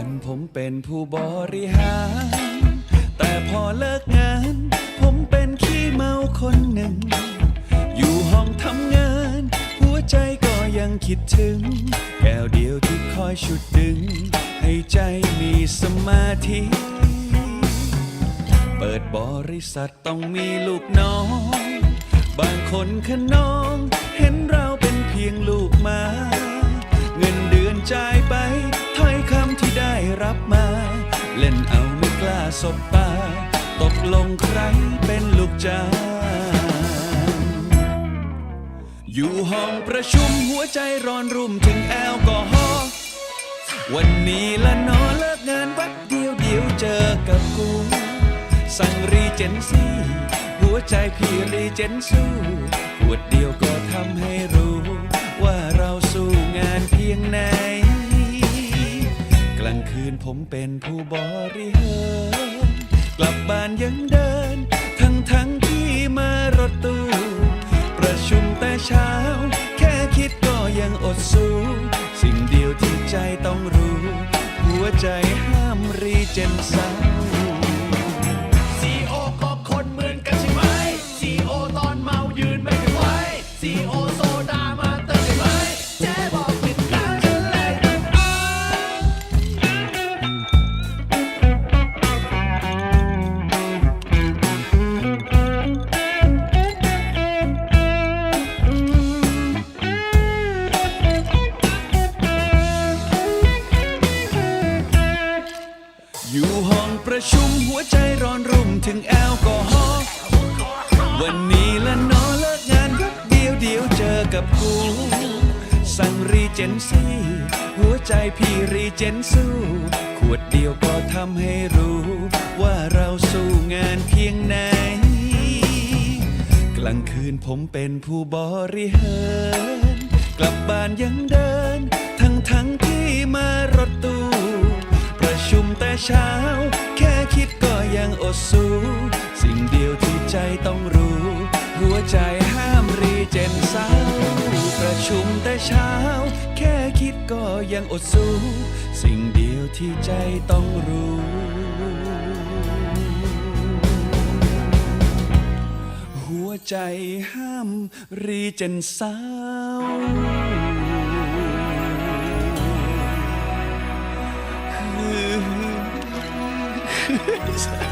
ันผมเป็นผู้บริหาร แต่พอเลิกงาน ผมเป็นขี้เมาคนหนึ่ง อยู่ห้องทำงาน หัวใจก็ยังคิดถึง แก้วเดียวที่คอยชุดดึง ให้ใจมีสมาธิ เปิดบริษัทต้องมีลูกน้อง บางคนขนอง เห็นเราเป็นเพียงลูกมาเงินเดือนจ่ ล้าสบตา ตกลงใครเป็นลูกจ้างอยู่ห้องประชุมหัวใจร้อนรุ่มถึงแอลกอฮอล์วันนี้ละนอเลิกงานวัดเดียวเดียวเจอกับกู สั่งรีเจนซี่ หัวใจพี่รีเจนสู้ขวดเดียวก็ทำให้รู้ ผมเป็นผู้บริหารกลับบ้านยังเดิน ทั้งทั้งที่มารถตู้ประชุมแต่เช้า แค่คิดก็ยังอดสู้ สิ่งเดียวที่ใจต้องรู้ หัวใจห้ามรีเจนเศร้าซีโอก็คนเหมือนกันใช่ไหมซีโอตอนเมายืนไม่ไหวซีโอ อยู่ห้องประชุมหัวใจร้อนรุ่มถึงแอลกอฮอล์วันนี้ละนอเลิกงานแป๊บเดียวเดียวเจอกับกูสั่งรีเจนซี่หัวใจพี่รีเจนสู้ขวดเดียวก็ทำให้รู้ ว่าเราสู้งานเพียงไหน กลางคืนผมเป็นผู้บริหารกลับบ้านยังเดิน เช้า แค่คิดก็ยังอดสู้สิ่งเดียวที่ใจต้องรู้ หัวใจห้ามรีเจนเศร้าประชุมแต่เช้า แค่คิดก็ยังอดสู้สิ่งเดียวที่ใจต้องรู้ หัวใจห้ามรีเจนเศร้า คือ